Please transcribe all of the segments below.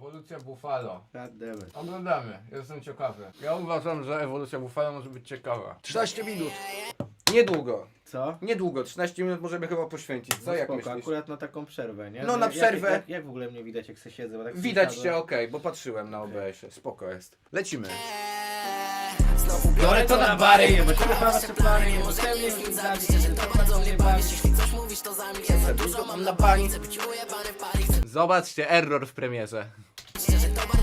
Ewolucja Buffalo. Goddammit. Oglądamy, jestem ciekawy. Ja uważam, że ewolucja Buffalo może być ciekawa. 13 minut. Niedługo. Co? Niedługo, 13 minut możemy chyba poświęcić. Co No jak spoko, myślisz? akurat na taką przerwę, nie? No, na jak- przerwę. Jak, jak w ogóle mnie widać, jak se siedzę? Bo tak Widać cię, przysiadłem. okej, bo patrzyłem na OBS-ie. Spoko jest. Lecimy. Biorę to na bary, ciebie prawa się plany, nie bo spełnię już nic zabić, że to bardzo mnie bawi. Za dużo mam na pani. Zobaczcie, error w premierze.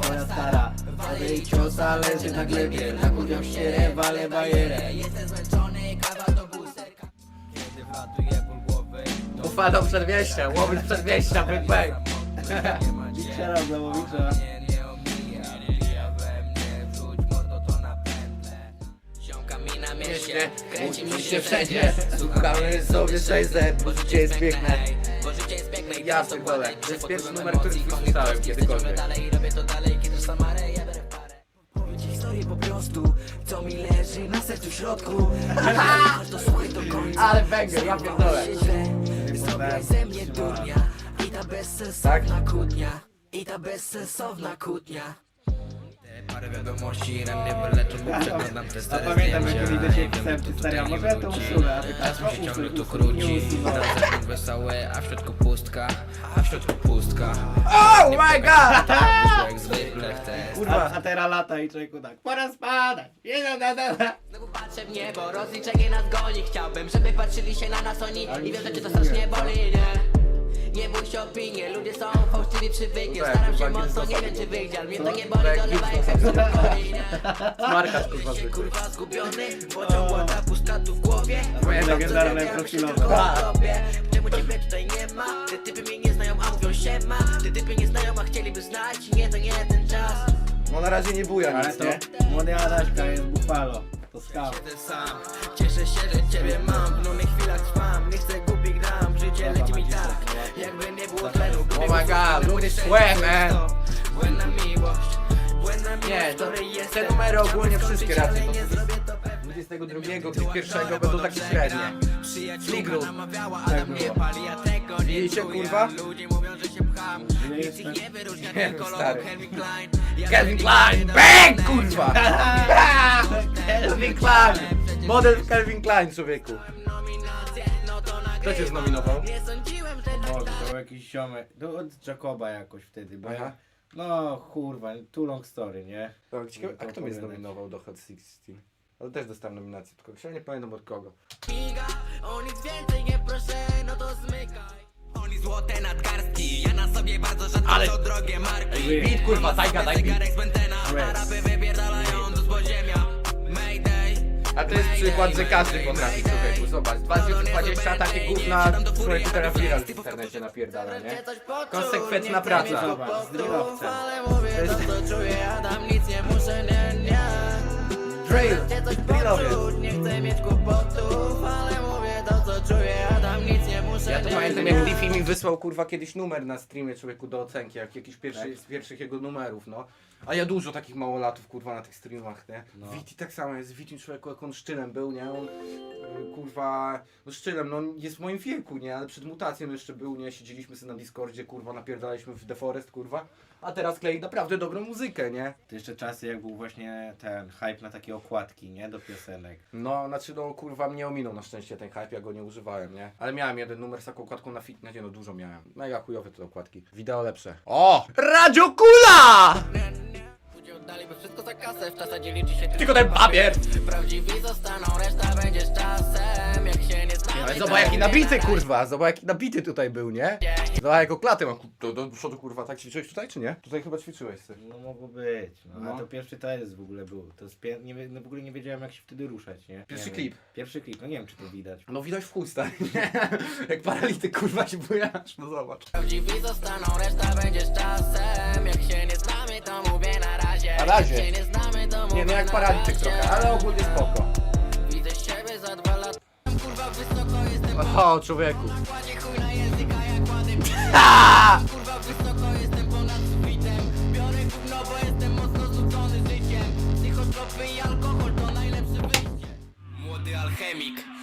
Twoja stara, ale i ciosa leży na glebie, na górę ścierę, wale bajerę. Ufano przedmieścia, łowy przedmieścia, bang bang. Miksera Złowicza. mieście, kręcimy się wszędzie Słuchamy sobie 600, bo życie jest piękne Ja pierdolę, to jest pierwszy numer, który słyszałem kiedykolwiek Powiem ci historię po prostu, co mi leży na sercu w środku. Aż to słuchaj do końca. Ale banger, ja pierdolę. Zrobię ze mnie durnia. I ta bezsensowna kłótnia. I ta bezsensowna kłótnia Parę wiadomości na mnie wyleczą, bo przeglądam te A stare pamiętam jak mi do ciebie i pisałem, wiem, czy stary, a może ja to usunę, a ty Czas mi się usuń, ciągle tu usuń, króci. Na zachód wesołe, a w środku pustka A w środku pustka Oh my god! Wyszło jak zwykle chcę A, a teraz lata i człowieku tak, pora spadać. No, no, no, no. Znowu patrzę w niebo, rozliczenie nas goni Chciałbym, żeby patrzyli się na nas oni I wiem, że cię to strasznie boli, nie? Nie bój się opinie, ludzie są fałszywi przy wygier Tak, Staram się kurwa, mocno, nie wiem czy wyjdzie Ale mnie to nie boli, Tak, dolewaj nie jak nie? Smarkacz kurwa się zwykły kurwa zgubiony, pociąg łata pustka tu w głowie Moje legendarne profilowe. robię. Czemu ciebie tutaj nie ma? Te typy mnie nie znają, a mówią siema Te typy nie znają, a chcieliby znać Nie, to nie ten czas No na razie nie buja Ale nic, to nie? młody Adaśka jest Buffalo. To skał. Siedzę sam, cieszę się, że ciebie mam W nudnych chwilach trwam, nie chcę my god, look this sweat, man. Nie, miłość, to, te numery ogólnie wszystkie raczej nie to zrobię to pewnie. 22, 21 będą takie średnie. namawiała, Tak nie tego nie Widzicie, kurwa? Ich jestem? nie Nie wiem, stary. Calvin Klein. Bang kurwa! Calvin Klein! Model Calvin Klein człowieku. No Kto cię znominował? Nie sądziłem, że Może to był jakiś ziomek. To od Jacoba jakoś wtedy, bo Aha. ja... No kurwa, too long story, nie? Tak, ciekawe, a kto mnie Opowiadać. znominował do Hot 16? Ale też dostałem nominację kogoś, ale nie pamiętam od kogo. miga O nic więcej nie proszę, no to zmykaj Oni złote nadgarstki, ja na sobie bardzo rzadko Ale- to drogie marki Beat, kurwa, tajga, daj. Zegarek z Bentena, Mayday A to jest przykład, że każdy potrafi człowieku, zobacz, 2020 takie gówna człowieku teraz viral w internecie napierdala, nie? Konsekwentna praca. Zobacz, z mówię to Drill, nie chcę mieć kłopotów Ale mówię to co czuję, tam nic nie muszę, Ja to pamiętam jak Diffie mi wysłał kurwa kiedyś numer na streamie człowieku do ocenki, jak jakiś pierwszy, z pierwszych jego numerów, no. A ja dużo takich małolatów kurwa na tych streamach, nie? No. Viti tak samo jest, Viti człowieku jak on szczylem był, nie? On y, kurwa, no szczylem, no jest w moim wieku, nie? Ale przed mutacją jeszcze był, nie? Siedzieliśmy sobie na Discordzie, kurwa, napierdaliśmy w The Forest, kurwa. A teraz klei naprawdę dobrą muzykę, nie? To jeszcze czasy jak był właśnie ten hype na takie okładki, nie? Do piosenek. No, znaczy no kurwa mnie ominął na szczęście ten hype, ja go nie używałem, nie? Ale miałem jeden numer z taką okładką na fit, nie no dużo miałem. Mega chujowe te okładki. Wideo lepsze. O! Radio Kula! Oddaliby wszystko za kasę, w zasadzie liczy się Tylko ten papier! Prawdziwi zostaną, reszta będzie z czasem Jak się nie znamy Ale zobacz jaki nabity kurwa, zobacz jaki nabity tutaj był, nie? Zobacz jaką klatę mam. Do, do przodu kurwa, tak ćwiczyłeś tutaj czy nie? Tutaj chyba ćwiczyłeś ty. No mogło być. No, No. A to pierwszy jest w ogóle był. To z pie... nie, wie- no, w ogóle nie wiedziałem jak się wtedy ruszać, nie? Pierwszy nie klip. Wiem. Pierwszy klip, no nie wiem czy to widać. No widać w chuj stary, nie? Jak paralityk kurwa się bujasz, no zobacz. Prawdziwi zostaną, reszta będzie z czasem Jak się nie znamy to mówię razie. nie no jak paralityk trochę, ale ogólnie spoko. O, człowieku. Wyjście Młody alchemik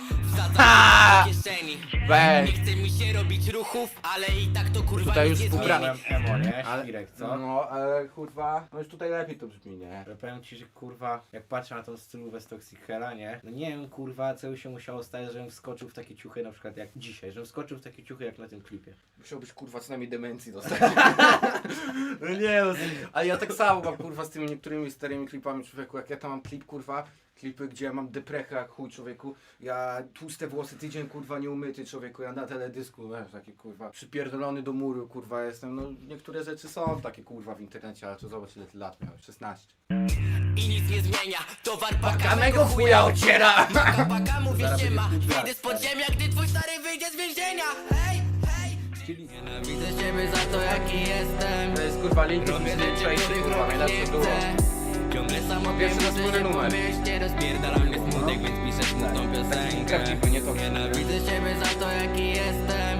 Weź. Nie chce mi się robić ruchów, ale i tak to kurwa Tutaj nic już nie współgra- zmieni. emo, nie? Ale- Świrek, co? No, ale kurwa, no już tutaj lepiej to brzmi, nie? Ale powiem ci, że kurwa, jak patrzę na tą stylówę z Toxic Hella, nie? No nie wiem, kurwa, co by się musiało stać, żebym wskoczył w takie ciuchy na przykład jak dzisiaj, żebym wskoczył w takie ciuchy jak na tym klipie. Musiałbyś kurwa co najmniej demencji dostać. no nie no, ale ja tak samo mam kurwa z tymi niektórymi starymi klipami człowieku, jak ja tam mam klip kurwa, klipy gdzie ja mam deprechę jak chuj człowieku, ja tłuste włosy tydzień kurwa nie umyty człowieku, ja na teledysku, wiesz, taki kurwa, przypierdolony do muru kurwa jestem, no niektóre rzeczy są takie kurwa w internecie, ale to zobacz ile ty lat miałeś, 16. I nic nie zmienia, towar Kamego pakamego chuja ociera! Paka, paka, Zaraz się ma Wyjdę z podziemia, gdy twój stary wyjdzie z więzienia. Hej, hej. Nienawidzę ciebie za to jaki jestem. To jest kurwa linki kurwa, najlepsze nie było. Ciągle samo Pierwszy raz się numer. mieście. Rozpierdala mnie smutek, więc piszę smutną piosenkę. Prawdziwy, nie to Nienawidzę ciebie za to jaki jestem.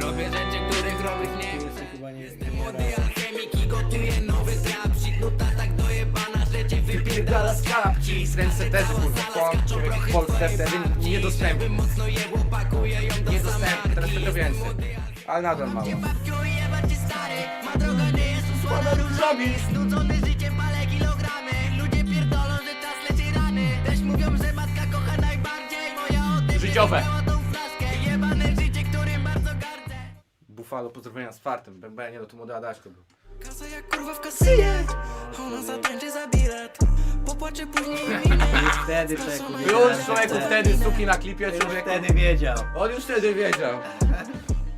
Robię rzeczy, których robić nie chcę. chyba nie Jestem młody alchemik i gotuję nowy trap Nuta tak dojebana, że cię wypierdala z kapci. Ręce też kurwa, kłam, człowiek w Polsce wtedy niedostępny. Mocno jebło, pakuję ją do Niedostępny, teraz tylko więcej. Ale nadal mało. Babciu cię stary? Ma droga nie jest usłana różami Znudzony życiem gardzę Buffalo, pozdrowienia z fartem. Bębę, nie, no to młody Adaśko był. Kasa jak kurwa w kasynie Ona zatańczy za bilet Popłaczę później Już wtedy człowieku Już wiedziałem, że człowieku wtedy suki na klipie, Już człowieku. wtedy wiedział. On już wtedy wiedział.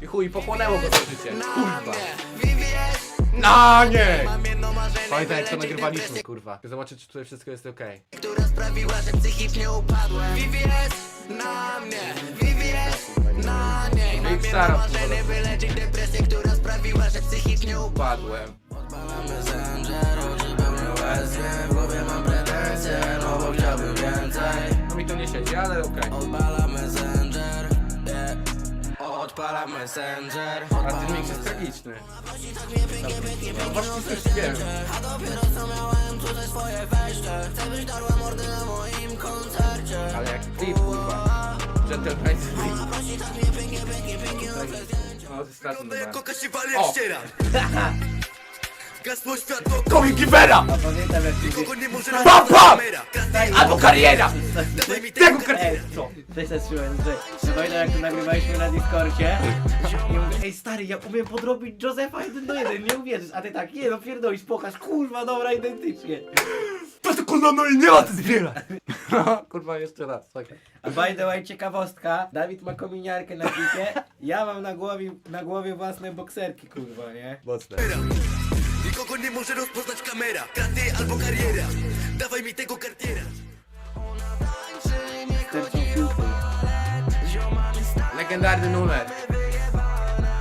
I chuj, pochłonęło go to życie. Kurwa. VVS No nie! Mam jedno marzenie Pamiętaj jak to nagrywaliśmy, kurwa. Zobaczyć, czy tutaj wszystko jest okej. Która sprawiła, że psychicznie upadłem VVS na mnie VVS na niej Mam Big jedno marzenie wyleczyć depresję Która sprawiła, że psychicznie upadłem Padłem. Odpalamy Zenjer, oczy pełne łez W głowie mam pretensje, no bo chciałbym więcej No mi to nie siedzi, ale okej. Yeah. Odpalamy Messenger A ten mix jest tragiczny. No właśnie coś wiem. A dopiero co miałem tutaj swoje wejście Chcę byś darła mordy na moim koncercie Ale jaki klip, kurwa. Gentleman's klip. Prosi tak mnie pięknie, pięknie, pięknie No to jest straszny Wygląda jak numer. koka się wali O! jak ściera Gasło światło! A pamiętam jak ty nie może Pam, pam! Albo kariera! dawaj mi Tego kariera! Ej, co? Coś zacząłem, że że pamiętam jak to nagrywaliśmy na Discordzie i mówię, ej stary, ja umiem podrobić Josefa jeden do jeden, nie uwierzysz, a ty tak, nie no pierdolisz, pokaż, kurwa, dobra, identycznie. To to kurwa no i nie ma ty zbiera! No, kurwa jeszcze raz, czekaj. A by the way, ciekawostka, Dawid ma kominiarkę na klipie, ja mam na głowie, na głowie własne bokserki, kurwa, nie? Mocne. Nikogo nie może rozpoznać kamera Kraty albo kariera Dawaj mi tego kartiera. Legendarny numer.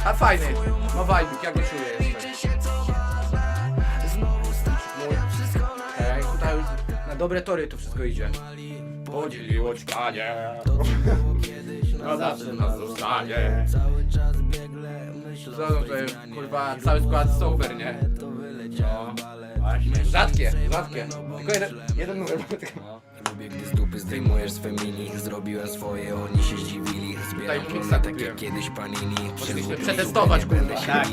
A fajny. No vibe, jak go czuję jeszcze. Ej, tutaj już na dobre tory to wszystko idzie. Podzieliło ćkanie. No zawsze nas zostanie. Znowu to jest, kurwa, cały skład sober, nie? No. Właśnie. Rzadkie, rzadkie. Tylko jeden, jeden numer. No. Lubię, gdy z dupy zdejmujesz swe mini Zrobiłem swoje, oni się zdziwili Zbieram Tutaj klony miksa takie kupiłem. kiedyś panini Przez przetestować, kurwa. się Tak,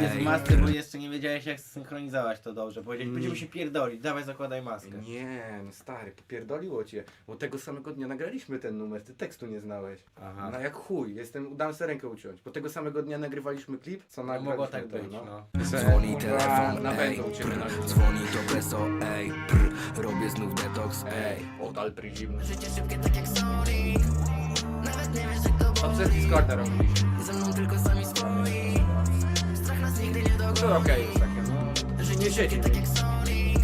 jest ej. maskę, bo jeszcze nie wiedziałeś jak synchronizować to dobrze. Powiedzieli, będziemy się pierdolić, dawaj zakładaj maskę. Nie, no stary, popierdoliło cię, bo tego samego dnia nagraliśmy ten numer, ty tekstu nie znałeś. Aha. No jak chuj, jestem, dam sobie rękę uciąć, bo tego samego dnia nagrywaliśmy klip, co No nagraliśmy mogło tak ten, być, no. Dzwoni Kurwa, telefon, na ej, będą u ciebie na prr, dzwoni to beso, ej, prr, robię znów detoks, ej. Ej, odal pryzim. Życie szybkie tak jak Sonic Nawet nie wiesz jak to To przez Discorda robiliśmy. Ze mną tylko sami swoi Strach nas nigdy nie dogoni To okej jest takie, no. Że nie siedzi. Tak jak Sonic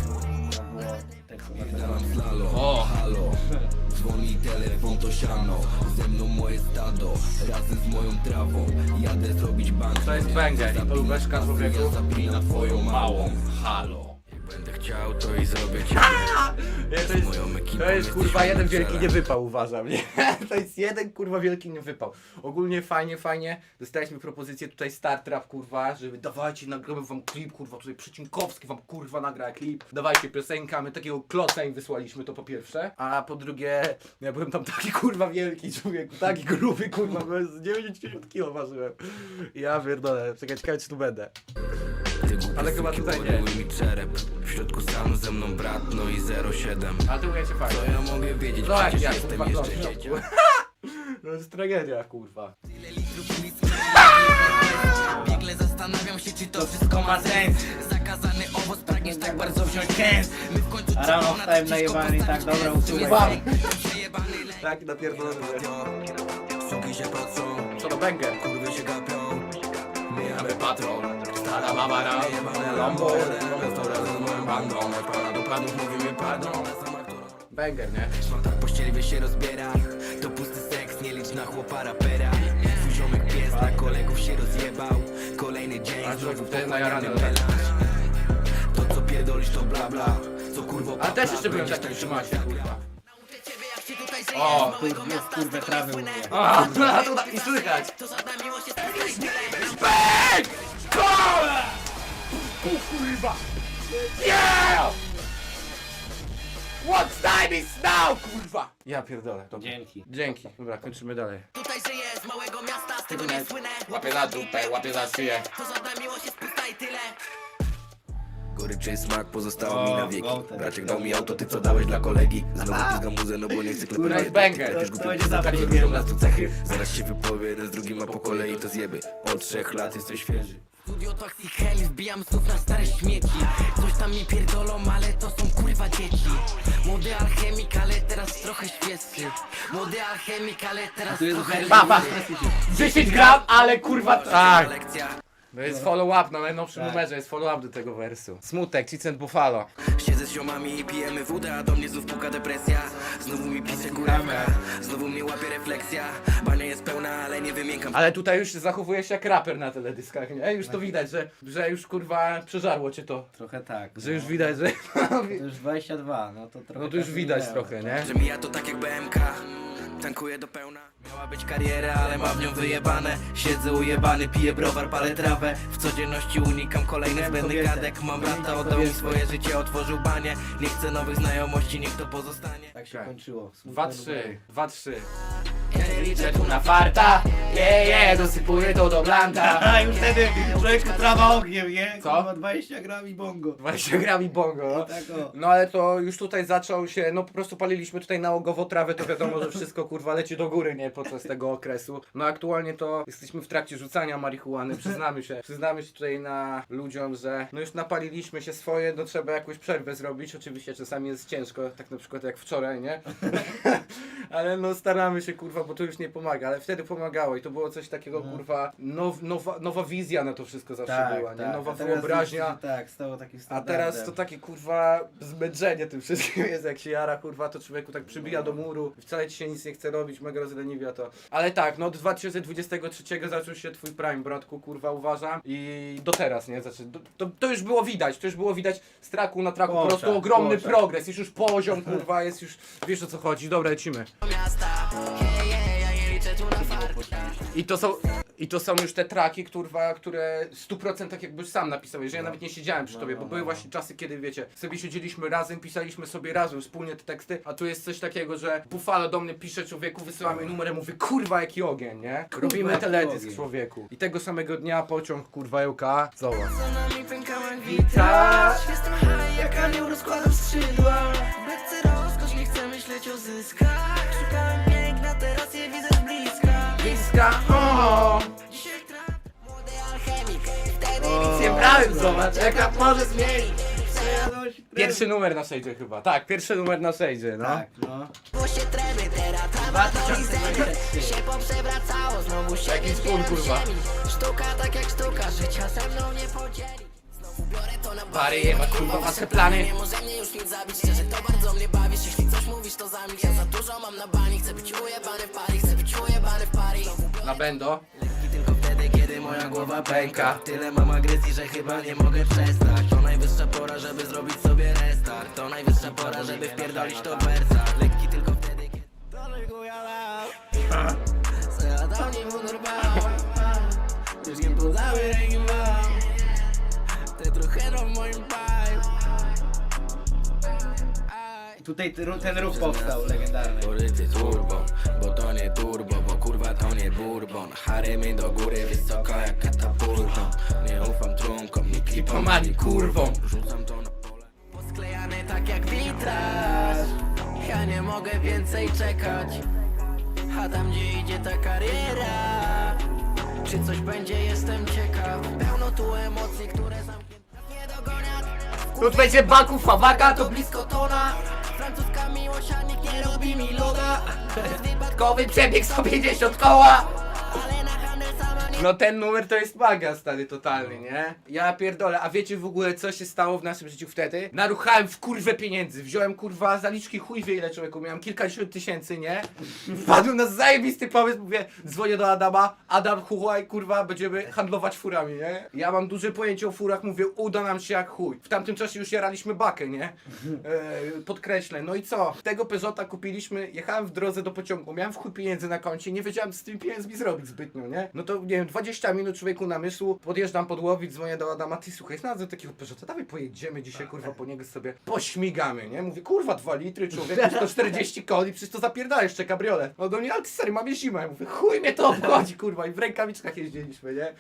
O. halo Dzwoni telefon to siano Ze mną moje stado Razem z moją trawą Jadę zrobić bank To jest banger i to łóweczka człowieku Zapina twoją małą Halo. Będę chciał to i zrobię cię Nie, to jest, to jest kurwa jeden wielki niewypał uważam, nie? To jest jeden kurwa wielki niewypał. Ogólnie fajnie, fajnie. Dostaliśmy propozycję tutaj Startrap kurwa, żeby dawajcie nagramy wam klip kurwa, tutaj Przecinkowski wam kurwa nagra klip. Dawajcie piosenka, my takiego kloca im wysłaliśmy to po pierwsze. A po drugie, ja byłem tam taki kurwa wielki człowieku, taki gruby kurwa, byłem z 90 kg ważyłem. Ja pierdolę, czekaj, ciekawe czy tu będę. Ale chyba tutaj nie. mi czerep W środku sam ze mną brat, no i 07 Ale tu ujęcie fajnie. Co ja mogę wiedzieć, No jak przecież ja, jestem kurwa, jeszcze no, dzieciem To jest tragedia kurwa. Biegle zastanawiam się, czy to wszystko ma sens Zakazany owoc, pragniesz tak bardzo wziąć kęs My w końcu A rano czekamy na wstałem najebany i tak, dobra, usuwaj. Lek. Tak, napierdolony. Suki się patrzą, Co do banger. kurwy się gapią Mijamy patrol Stara babara. Jebane Lambo razem z moją bandą Pana do panów mówi mi pardon Sama która Banger, nie? Mam tak pościeli by się rozbiera To pusty seks, nie licz na chłopa rapera Twój ziomek pies na kolegów się rozjebał Kolejny dzień, A znowu człowiek, najarany, tak. melanż To co pierdolisz to bla bla Co kurwo A też jeszcze taki tańczył trzymacie, jak kurwa. O, kurwa, którego trawy mówię. A to tak i słychać. To Bang! Kole! Kurwa! Yeah! What time is now, kurwa! Ja pierdolę. Dobra. Dzięki. Dzięki. Dobra, kończymy dalej. Tutaj żyję, z małego miasta, z tego nie słynę Łapie za dupę, łapie za szyję. To żadna miłość jest pusta i tyle Goryczy smak pozostało mi O, na wieki. Braciek dał mi auto, ty co dałeś dla kolegi Znowu pizgam muzę, no bo nie chcę Kurwa, jest klepać banger. Też To głupi będzie zawsze pokali wiem. nas tu cechy Zaraz się wypowie jeden z drugim, a po kolei to zjeby Od trzech lat jesteś świeży Studio Toxic Hell, wbijam znów na stare śmieci. Coś tam mi pierdolą, ale to są kurwa dzieci. Młody alchemik, ale teraz trochę świeższy Młody alchemik, ale teraz trochę Pa, pa. 10 gram, ale kurwa... Tak. Lekcja To jest follow up, na najnowszym numerze jest follow up do tego wersu. Smutek, Cicent Buffalo. Siedzę z ziomami i pijemy wódę, a do mnie znów puka depresja Znowu mi pisze kurewka, znowu mnie łapie refleksja Bania jest pełna, ale nie wymiękam Ale tutaj już zachowujesz się jak raper na teledyskach, nie? Już to widać, że, że już kurwa przeżarło cię to. Trochę tak. Że już no. widać, że... To już 22, no to trochę No to już tak widać minęło. trochę, nie? Że mija to tak jak BMK Tankuję do pełna. Miała być kariera, ale mam w nią wyjebane. Siedzę ujebany, piję browar, palę trawę. W codzienności unikam kolejnych zbędnych gadek. Mam brata, oddał mi swoje życie, otworzył banie. Nie chcę nowych znajomości, niech to pozostanie. Tak się kończyło. Smutne Dwa, numery. trzy, dwa, trzy. Ja nie liczę tu na farta, je, je, dosypuję to do blanta. A już wtedy człowieku trawa ogniem, nie? Co? Kurwa, 20 gram i bongo. 20 gram i bongo. no. Tak o. No ale to już tutaj zaczął się, no po prostu paliliśmy tutaj nałogowo trawę, to wiadomo, że wszystko kurwa leci do góry, nie, podczas tego okresu. No aktualnie to jesteśmy w trakcie rzucania marihuany, przyznamy się. Przyznamy się tutaj na ludziom, że no już napaliliśmy się swoje, no trzeba jakąś przerwę zrobić. Oczywiście czasami jest ciężko, tak na przykład jak wczoraj, nie? ale no staramy się kurwa, bo to już nie pomaga, ale wtedy pomagało i to było coś takiego kurwa, now, nowa, nowa wizja na to wszystko zawsze Tak, była, nie? tak. Nowa A teraz wyobraźnia. już, Tak, stało takim A standardem. teraz to takie kurwa zmęczenie tym wszystkim jest, jak się jara kurwa, to człowieku tak przybija do muru, wcale ci się nic nie chce robić, mega rozleniwia to. Ale tak, no od 2023 zaczął się twój prime, bratku, kurwa, uważam i do teraz, nie? Znaczy, to, to, to już było widać, to już było widać z traku na traku, po prostu ogromny oczach. progres, jest już poziom, kurwa, jest już, wiesz o co chodzi, dobra, lecimy. miasta Hej, hej, I to są, i to są już te traki, kurwa, które w 100% tak jakbyś sam napisałeś, że ja nawet nie siedziałem przy tobie, bo były właśnie czasy, kiedy wiecie, sobie siedzieliśmy razem, pisaliśmy sobie razem wspólnie te teksty, a tu jest coś takiego, że Buffalo do mnie pisze, człowieku, wysyła mi numer, mówię, kurwa, jaki ogień, nie? Robimy jaki teledysk, człowieku. I tego samego dnia pociąg, kurwa, LK, zobacz. Witraż Jestem high jak anioł, rozkładam skrzydła Bledcy rozkosz, nie chcę myśleć o zyskach Szukałem młody alchemik Wtedy O. nie brałem, zobacz, jaka może zmienić. Pierwszy numer na sejdzie chyba, tak, pierwszy numer na sejdzie, no. Tak, no. było się tremy, teraz trawa to 2023. Się poprzewracało, znowu się Jaki spór, kurwa. Sztuka tak jak sztuka, życia ze mną nie podzieli Znowu biorę to na Pary, jeba, kurwa, wasze plany. Nie może mnie już nic zabić, szczerze to bardzo mnie bawisz Jeśli coś mówisz to zamilcz, ja za dużo mam na bani Chcę być ujebany w pari, chcę być ujebany w pari Na bendo. Lekki tylko wtedy, kiedy moja głowa pęka. Tyle mam agresji, że chyba nie mogę przestać. To najwyższa pora, żeby zrobić sobie restart. To najwyższa pora, żeby wpierdolić to w wersach Lekki tylko wtedy, kiedy to chuja dał Co ja do nim unorwał Już nie po cały ręki mam. Te trochę w moim pipe Tutaj ten, ruch powstał legendarny. Turbo, bo to nie turbo, bo kurwa to nie bourbon. Haremy do góry, wysoko jak katapultą Nie ufam trunkom, ni klipom, ani kurwom. Rzucam to na pole. Posklejane tak jak witraż. Ja nie mogę więcej czekać. A tam gdzie idzie ta kariera Czy coś będzie, jestem ciekaw. Pełno tu emocji, które zamknięte. Nie dogonią Tu będzie Baku Fawaka, to blisko tona miłość, a nikt nie lubi mi loda bliskowy przebieg 150 koła! No ten numer to jest magia stary totalny, nie? Ja pierdolę, a wiecie w ogóle co się stało w naszym życiu wtedy? Naruchałem w kurwę pieniędzy, wziąłem kurwa zaliczki chuj wie ile człowieku, miałem kilkadziesiąt tysięcy, nie? Wpadłem na zajebisty pomysł, mówię, dzwonię do Adama, Adam chuchaj kurwa, będziemy handlować furami, nie? Ja mam duże pojęcie o furach, mówię, uda nam się jak chuj. W tamtym czasie już jaraliśmy bakę, nie? E, podkreślę, no i co? Tego Peugeota kupiliśmy, jechałem w drodze do pociągu, miałem w chuj pieniędzy na koncie, nie wiedziałem co z tymi pieniędzmi zrobić zbytnio, nie? No to nie wiem, 20 minut człowieku namysłu, podjeżdżam pod Łowik, dzwonię do Adama, ty słuchaj, znalazłem takiego Peugeota, dawaj pojedziemy dzisiaj kurwa po niego sobie pośmigamy, nie? Mówię, kurwa 2 litry człowieku, 140 koni, przecież to zapierdala jeszcze kabriolet. No do mnie, ale ty stary, mamy zimę. Ja mówię, chuj mnie to obchodzi kurwa i w rękawiczkach jeździliśmy, nie?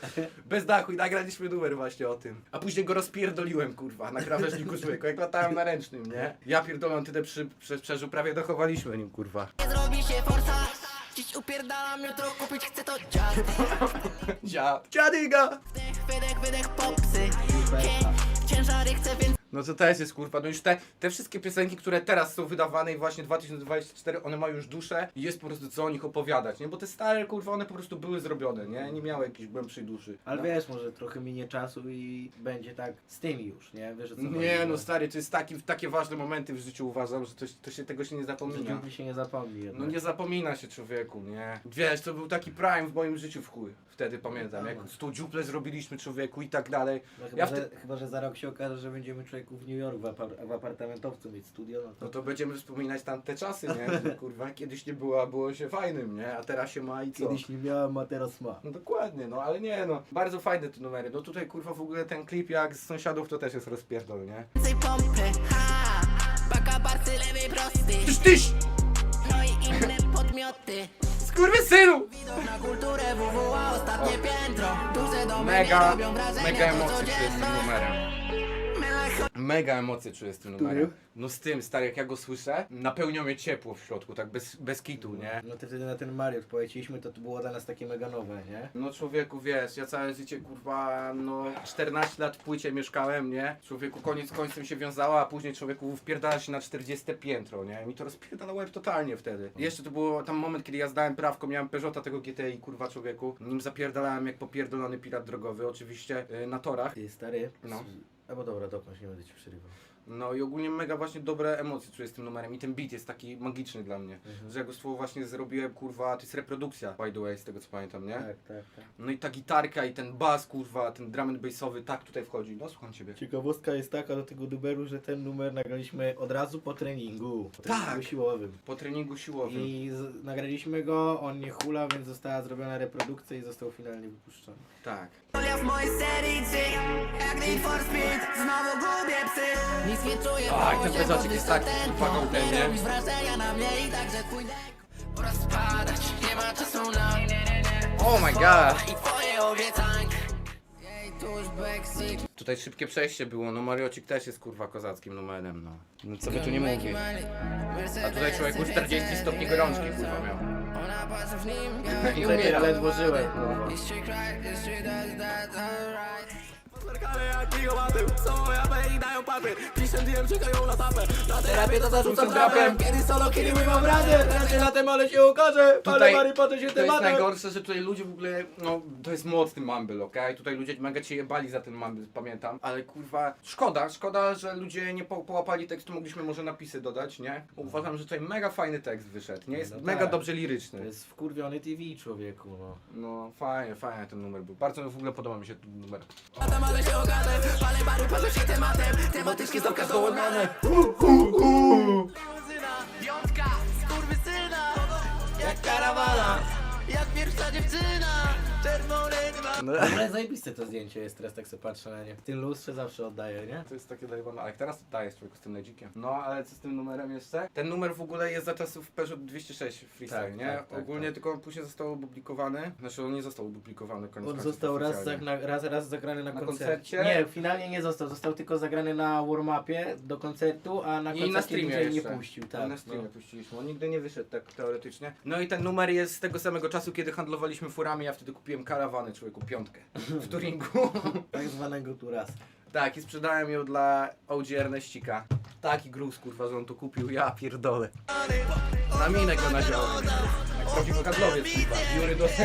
Bez dachu i nagraliśmy numer właśnie o tym. A później go rozpierdoliłem kurwa na krawężniku człowieku, jak latałem na ręcznym, nie? Ja pierdolę, tyle przy, przy, przeżył, prawie dochowaliśmy nim kurwa. zrobi się forsa Dziś upierdalam, jutro kupić chcę to dziad Dziad. Dziadyga! Wydech, wydech, wydech, popsy Ciężary chcę więc No to też jest kurwa, no już te, te wszystkie piosenki, które teraz są wydawane i właśnie 2024, one mają już duszę i jest po prostu co o nich opowiadać, nie? Bo te stare kurwa, one po prostu były zrobione, nie? Nie miały jakiejś głębszej duszy. Ale no. wiesz, może trochę minie czasu i będzie tak z tymi już, nie? Wiesz co chodzi, Nie że- no stary, to jest taki, takie ważne momenty w życiu uważam, że to, to się tego się nie że zapomina. dziupli się nie zapomni jednak. No nie zapomina się człowieku, nie? Wiesz, to był taki prime w moim życiu w chuj. Wtedy pamiętam, jak z tą dziuplę zrobiliśmy człowieku i tak dalej. No chyba, Ja że, wtedy... chyba, że za rok się okaże, że będziemy człowieku w New York w, apar- w apartamentowcu mieć studio, no to... No to będziemy wspominać tamte czasy, nie? Że, kurwa, kiedyś nie było, a było się fajnym, nie? A teraz się ma i co? Kiedyś nie miałem, a teraz ma. No dokładnie, no ale nie no. Bardzo fajne te numery. No tutaj kurwa w ogóle ten klip jak z sąsiadów to też jest rozpierdol, nie? więcej pompy Ha! Baka, barcy, lewy, prosty Tyś tyś! No i inne podmioty Skurwysynu! Widok na kulturę WWA, ostatnie piętro Duże domy Mega, nie robią wrażenia mega to emocje z tym codzienność. numerem. Mega emocje czuję z tym numerem. No z tym, stary, jak ja go słyszę, napełnia mnie ciepło w środku, tak bez, bez kitu, nie? No to wtedy na ten Mariot poleciliśmy, to to było dla nas takie mega nowe, nie? No człowieku, wiesz, ja całe życie, kurwa, no 14 lat w płycie mieszkałem, nie? Człowieku koniec końcem się wiązała, a później człowieku wpierdala się na 40 piętro, nie? Mi to rozpierdala łeb totalnie wtedy. Jeszcze to było tam moment, kiedy ja zdałem prawko, miałem Peugeota tego GTI, kurwa człowieku. Nim zapierdalałem jak popierdolony pirat drogowy, oczywiście yy, na torach. Ty stary, No. Albo dobra, dokończ, nie będę ci przerywał. No i ogólnie mega właśnie dobre emocje czuję z tym numerem i ten beat jest taki magiczny dla mnie. Mhm. Że ja go słowo właśnie zrobiłem, kurwa, to jest reprodukcja, by the way, z tego co pamiętam, nie? Tak, tak, tak. No i ta gitarka i ten bass, kurwa, ten drum and bassowy, tak tutaj wchodzi. No słucham ciebie. Ciekawostka jest taka do tego numeru, że ten numer nagraliśmy od razu po treningu. Po Tak. treningu siłowym. Po treningu siłowym. I z, nagraliśmy go, on nie hula, więc została zrobiona reprodukcja i został finalnie wypuszczony. Tak. W mojej serii Jak Need for Speed Znowu gubię psy Nic nie czuję ten bezacik jest tempo. kurwa, gałten, nie? robisz wrażenia na mnie i także twój dek Pora spadać Nie ma czasu na Oh my god! I twoje obiecanki Jej tuż backseat Tutaj szybkie przejście było, no Mariocik też jest kurwa kozackim numerem, no. No co by tu nie mówić. A tutaj człowieku 40 stopni gorączki kurwa miał. I umiera. ledwo żyłem, kurwa. Na Na terapię to zarzucam trapem Kiedy solo, kiedy mam radę Raczej latem, ale się okaże Ale Tutaj- Mary potem się To jest tematem najgorsze, że tutaj ludzie w ogóle, no to jest mocny mumble, okej? Tutaj ludzie mega cię jebali za ten mumble, pamiętam. Ale kurwa, szkoda, szkoda, że ludzie nie po, połapali tekstu, mogliśmy może napisy dodać, nie? Uważam, że tutaj mega fajny tekst wyszedł, nie? Jest No mega tak. dobrze To liryczny. jest wkurwiony TV człowieku, no. No fajnie, fajnie ten numer był. Bardzo w ogóle podoba mi się ten numer. Latem, ale okaże Ale Mary, patrzę się tematem. Tematycznie są kazołodane Piątka, skurwysyna. Jak karawana Jak pierwsza dziewczyna Czerwony dwa No. W ogóle zajebiste to zdjęcie jest teraz, tak sobie patrzę na nie. W tym lustrze zawsze oddaję, nie? To jest takie dajwane, ale teraz dajesz człowieku z tym ledzikiem. No, ale co z tym numerem jeszcze? Ten numer w ogóle jest za czasów Peugeot 206 Freestyle, Tak, nie? tak, tak, Ogólnie tak. tylko później został opublikowany. Znaczy on nie został opublikowany koniec On końców został raz, oficjalnie. zag, na, raz, raz zagrany na, Na koncercie. koncercie? Nie, finalnie nie został. Został tylko zagrany na warm-upie do koncertu, a na I koncercie na streamie DJ nie jeszcze. puścił. I Tak, na streamie no. puściliśmy. On nigdy nie wyszedł tak teoretycznie. No i ten numer jest z tego samego czasu, kiedy handlowaliśmy furami. Ja wtedy kupiłem karawany, człowieku, piątkę w Turingu. Tak zwanego turas. tak, i sprzedałem ją dla OG Erneścika. Taki gruz, kurwa, że on to kupił. Ja pierdolę. Na minę go nadziałem. Jak prawdziwy handlowiec, kurwa. Jury do...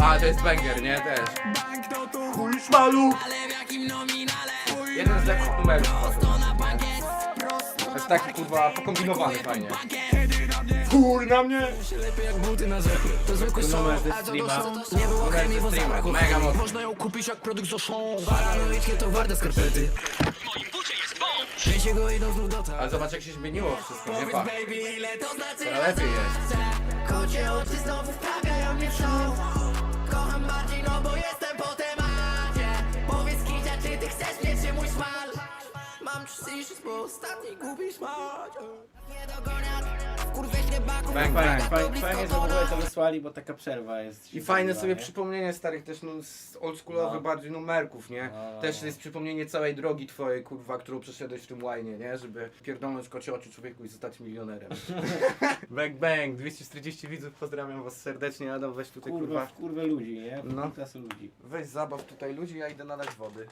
A, to jest banger, nie? Też. Nominale Jeden z lepszych numerów. To jest taki, kurwa, pokombinowany fajnie. Kur na mnie! Lepiej jak buty na zepy To zwykły To są, numer ze a co do streama. są. Nie było Numer chemii, ze bo streama, zabrakło mega chemii. Można ją kupić jak produkt z Auchan. Paranoicznie to warte skarpety. Wiecie go idą znów do tak Ale zobacz jak się zmieniło wszystko, nie pa. Baby, ile to znaczy Teraz lepiej jest. Kocie oczy znowu wprawiają mnie w show. Kocham bardziej, no bo jestem po temacie. Powiedz Kicia, czy ty chcesz mieć się mój szmal Mam czyścisz, bo ostatni głupi szmać Nie ślebaków Bang, bang. fajnie, fajnie, że w ogóle to wysłali, bo taka przerwa jest. I fajne sobie nie? przypomnienie starych też no, z oldschoolowych No. bardziej numerków, nie? No. Też jest przypomnienie całej drogi twojej, kurwa, którą przeszedłeś w tym łajnie, nie? Żeby pierdolnąć kocie oczy człowieku i zostać milionerem. bang bang, 240 widzów, pozdrawiam was serdecznie, Adam weź tutaj Kurwa, kurwa. w kurwę ludzi, nie? No. No. ludzi. Weź zabaw tutaj ludzi, ja idę nalać wody.